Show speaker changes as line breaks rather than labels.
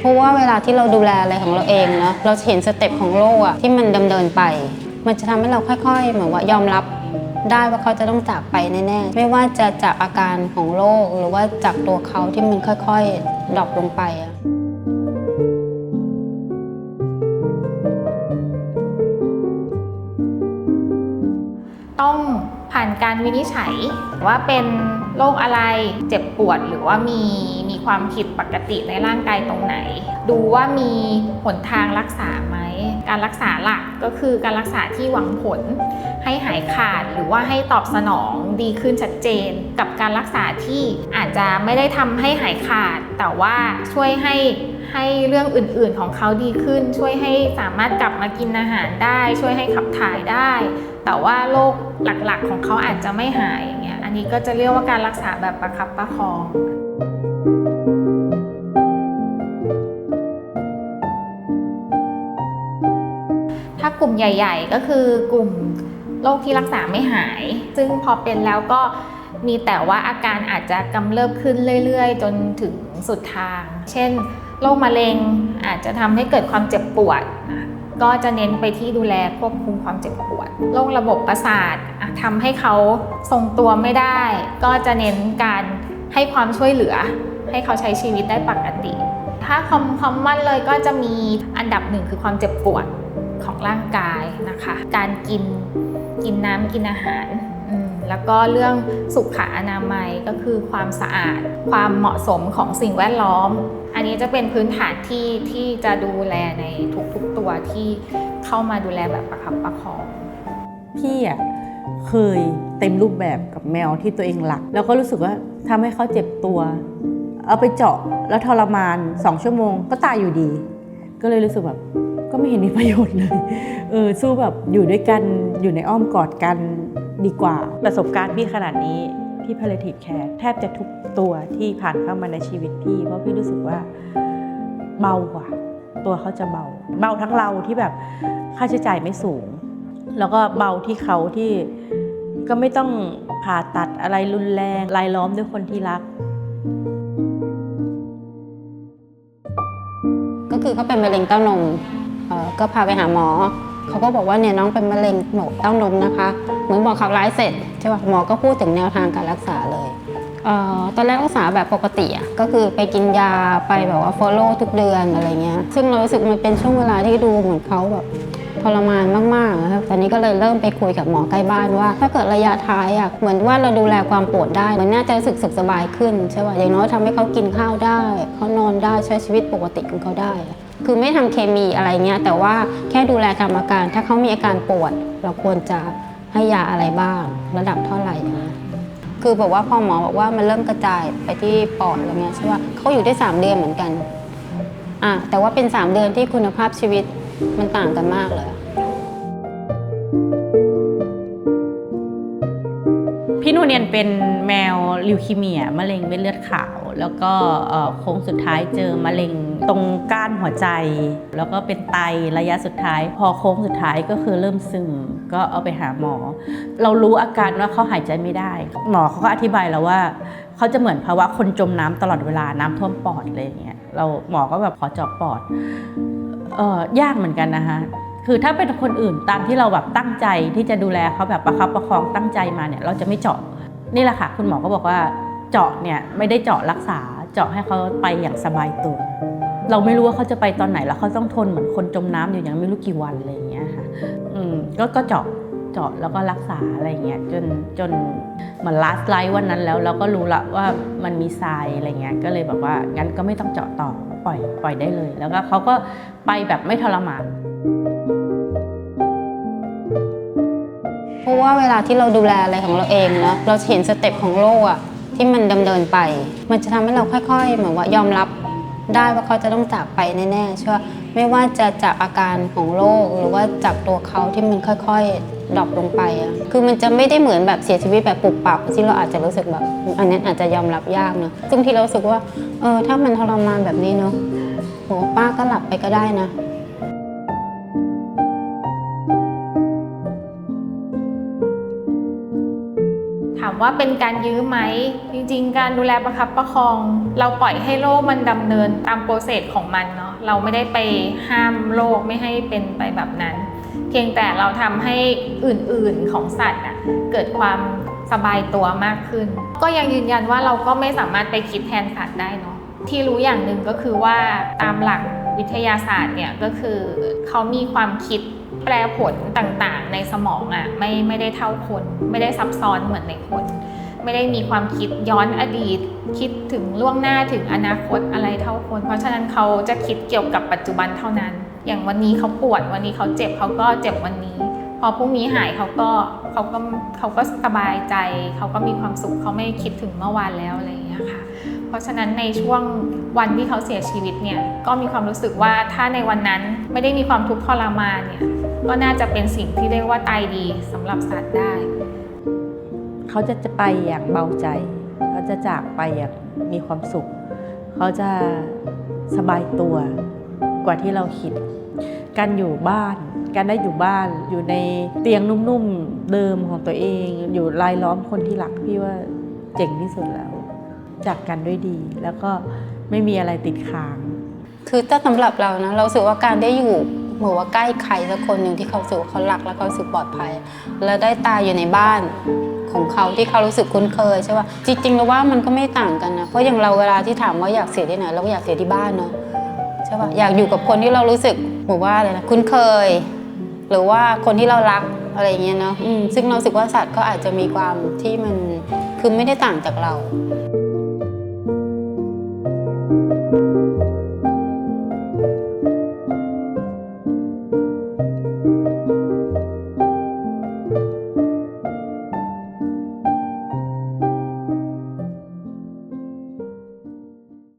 เพราะว่าเวลาที่เราดูแลอะไรของเราเองเนาะเราจะเห็นสเต็ปของโรคอะที่มันดำเนินไป มันจะทำให้เราค่อยๆ เหมือนว่ายอมรับได้ว่าเขาจะต้องจากไปแน่ๆ ไม่ว่าจะจากอาการของโรคหรือว่าจากตัวเขาที่มันค่อยๆดรอปลงไปอะ
ต้องผ่านการวินิจฉัยว่าเป็น โรคอะไรเจ็บปวดหรือว่ามีมีความผิดปกติในร่างกายตรงไหน ดูว่ามีหนทางรักษาไหม การรักษาหลักก็คือการรักษาที่หวังผล ให้หายขาดหรือว่าให้ตอบสนองดีขึ้นชัดเจน กับการรักษาที่อาจจะไม่ได้ทำให้หายขาด แต่ว่าช่วยให้ให้เรื่องอื่น ๆ ของเขาดีขึ้น ช่วยให้สามารถกลับมากินอาหารได้ ช่วยให้ขับถ่ายได้ แต่ว่าโรคหลักๆ ของเขาอาจจะไม่หายอย่างเงี้ย อันนี้ก็จะเรียกว่าการรักษาแบบประคับประคองถ้ากลุ่มใหญ่ ๆ ก็คือกลุ่มโรคที่รักษาไม่หาย ซึ่งพอเป็นแล้วก็มีแต่ว่าอาการอาจจะกำเริบขึ้นเรื่อย ๆ จนถึงสุดทาง เช่น โรคมะเร็งอาจจะทำให้เกิดความเจ็บปวด ก็จะเน้นไปที่ดูแลควบคุมความเจ็บปวดโรคระบบประสาททำให้เขาทรงตัวไม่ได้ ก็จะเน้นการให้ความช่วยเหลือ ให้เขาใช้ชีวิตได้ปกติ ถ้าคอมคอมมอนเลยก็จะมีอันดับหนึ่งคือความเจ็บปวดของร่างกายนะคะ การกินกินน้ำกินอาหาร แล้วก็เรื่องสุขอนามัยก็คือความสะอาด ความเหมาะสมของสิ่งแวดล้อม อันนี้จะเป็นพื้นฐานที่ที่จะดูแลในทุกๆตัวที่เข้ามาดูแลแบบประคับประคอง
พี่อะเคยเต็มรูปแบบกับแมวที่ตัวเองหลัก แล้วก็รู้สึกว่าทำให้เขาเจ็บตัว เอาไปเจาะแล้วทรมานสองชั่วโมงก็ตายอยู่ดี ก็เลยรู้สึกแบบก็ไม่เห็นมีประโยชน์เลย เออสู้แบบอยู่ด้วยกันอยู่ในอ้อมกอดกัน ดีกว่า ประสบการณ์พี่ขนาดนี้พี่ palliative care แทบจะทุกตัวที่ผ่านเข้ามาในชีวิตพี่ เพราะพี่รู้สึกว่าเบากว่า ตัวเขาจะเบา เบาทั้งเราที่แบบค่าใช้จ่ายไม่สูง แล้วก็เบาที่เขาที่ก็ไม่ต้องผ่าตัดอะไรรุนแรงรายล้อมด้วยคนที่รัก
ก็คือเขาเป็นมะเร็งเต้านมก็พาไปหาหมอ เขาก็บอกว่าเนี่ยน้องเป็นมะเร็งหมกเต้านมนะคะเหมือนบอกข่าวร้ายเสร็จใช่ป่ะหมอก็พูดถึงแนวทางการรักษาเลยเอ่อตอนแรกรักษาแบบปกติอะก็คือไปกินยาไปแบบว่า follow ทุกเดือนอะไรเงี้ยซึ่งเรารู้สึกมันเป็นช่วงเวลาที่ดูเหมือนเขาแบบทรมานมากๆนะครับตอนนี้ก็เลยเริ่มไปคุยกับหมอใกล้บ้านว่า ถ้าเกิดระยะท้ายอะเหมือนว่าเราดูแลความปวดได้มันน่าจะรู้สึกสุขสบายขึ้นใช่ป่ะอย่างน้อยทำให้เขากินข้าวได้เขานอนได้ใช้ชีวิตปกติของเขาได้ คือไม่ทำเคมีอะไรเงี้ยแต่ว่าแค่ดูแลตามอาการ ถ้าเขามีอาการปวด เราควรจะให้ยาอะไรบ้าง ระดับเท่าไหร่คือบอกว่าพอหมอบอกว่ามันเริ่มกระจายไปที่ปอดอะไรเงี้ยใช่ป่ะเขาอยู่ได้ 3 เดือนเหมือนกันอะแต่ว่าเป็น 3 เดือนที่คุณภาพชีวิตมันต่างกันมากเลย
พี่นูเนียนเป็นแมวลิวคีเมียมะเร็งเม็ดเลือดขาว แล้วก็โค้งสุดท้ายเจอมะเร็งตรงก้านหัวใจ แล้วก็เป็นไตระยะสุดท้าย พอโค้งสุดท้ายก็คือเริ่มซึมก็เอาไปหาหมอ เรารู้อาการว่าเขาหายใจไม่ได้ หมอเขาก็อธิบายแล้วว่าเขาจะเหมือนภาวะคนจมน้ำตลอดเวลาน้ำท่วมปอดอะไรอย่างเงี้ยเราหมอก็แบบขอเจาะปอดเออยากเหมือนกันนะคะ คือถ้าเป็นคนอื่นตามที่เราแบบตั้งใจที่จะดูแลเขาแบบประคับประคองตั้งใจมาเนี่ยเราจะไม่เจาะนี่แหละค่ะ คุณหมอก็บอกว่าเจาะเนี่ยไม่ได้เจาะรักษาเจาะให้เขาไปอย่างสบายตัว เราไม่รู้ว่าเขาจะไปตอนไหนแล้วเขาต้องทนเหมือนคนจมน้ำอยู่อย่างไม่รู้กี่วันอะไรอย่างเงี้ยค่ะอืมก็ก็เจาะเจาะแล้วก็รักษาอะไรเงี้ยจนจนเหมือน last light วันนั้นแล้วเราก็รู้ละว่ามันมีทรายอะไรเงี้ยก็เลยแบบว่างั้นก็ไม่ต้องเจาะต่อปล่อยปล่อยได้เลย แล้วก็เขาก็ไปแบบไม่ทรมาน
ราะว่าเวลาที่เราดูแลอะไรของเราเองเนาะเราจะเห็นสเต็ปของโรคอะที่มันดำเนินไป มันจะทำให้เราค่อยๆ เหมือนว่ายอมรับได้ว่าเขาจะต้องจากไปแน่ๆใช่ไหมไม่ว่าจะจากอาการของโรคหรือว่าจากตัวเขาที่มันค่อยๆดรอปลงไปอะคือมันจะไม่ได้เหมือนแบบเสียชีวิตแบบปุบปับที่เราอาจจะรู้สึกแบบ อันนั้นอาจจะยอมรับยากเนาะซึ่งที่เราสึกว่าเออถ้ามันทรมานแบบนี้เนาะโหป้าก็หลับไปก็ได้นะ
ว่าเป็นการยื้อไหม จริง ๆ การดูแลประคับประคอง เราปล่อยให้โลกมันดำเนินตามโปรเซสของมันเนาะเราไม่ได้ไปห้ามโลกไม่ให้เป็นไปแบบนั้น เพียงแต่เราทำให้อื่นๆของสัตว์อะเกิดความสบายตัวมากขึ้น ก็ยังยืนยันว่าเราก็ไม่สามารถไปคิดแทนสัตว์ได้เนาะที่รู้อย่างหนึ่งก็คือว่าตามหลักวิทยาศาสตร์เนี่ยก็คือเขามีความคิด รผลต่างๆ ในสมองอะไม่ไม่ได้เท่าคน ไม่ได้ซับซ้อนเหมือนในคน ไม่ได้มีความคิดย้อนอดีต คิดถึงล่วงหน้าถึงอนาคตอะไรเท่าคน เพราะฉะนั้นเขาจะคิดเกี่ยวกับปัจจุบันเท่านั้น อย่างวันนี้เขาปวดวันนี้เขาเจ็บเขาก็เจ็บวันนี้ พอพรุ่งนี้หายเขาก็เขาก็เขาก็สบายใจ เขาก็มีความสุขเขาไม่คิดถึงเมื่อวานแล้วอะไรอย่างเงี้ยค่ะ เพราะฉะนั้นในช่วงวันที่เขาเสียชีวิตเนี่ยก็มีความรู้สึกว่าถ้าในวันนั้นไม่ได้มีความทุกข์ทรมานเนี่ยก็น่าจะเป็นสิ่งที่เรียกว่าตายดีสำหรับสัตว์ได้
เขาจะจะไปอย่างเบาใจ เขาจะจากไปอย่างมีความสุข เขาจะสบายตัวกว่าที่เราคิด การอยู่บ้าน การได้อยู่บ้านอยู่ในเตียงนุ่มๆเดิมของตัวเอง อยู่รายล้อมคนที่รักพี่ว่าเจ๋งที่สุดแล้ว จากกันด้วยดี แล้วก็ไม่มีอะไรติดค้าง
คือถ้าสำหรับเรานะเราสึกว่าการได้อยู่เหมือนว่าใกล้ใครสักคนหนึ่งที่เขาสึกเขารักและเขาสึกปลอดภัย แล้วได้ตายอยู่ในบ้านของเขาที่เขารู้สึกคุ้นเคยใช่ป่ะจริงๆแล้วว่ามันก็ไม่ต่างกันนะเพราะอย่างเราเวลาที่ถามว่าอยากเสียที่ไหนเราก็อยากเสียที่บ้านเนาะใช่ป่ะอยากอยู่กับคนที่เรารู้สึกหมือว่าอะไรนะคุ้นเคย หรือว่าคนที่เรารักอะไรอย่างเงี้ยเนาะอืมซึ่งเรารู้สึกว่าสัตว์ก็อาจจะมีความที่มันคือไม่ได้ต่างจากเรา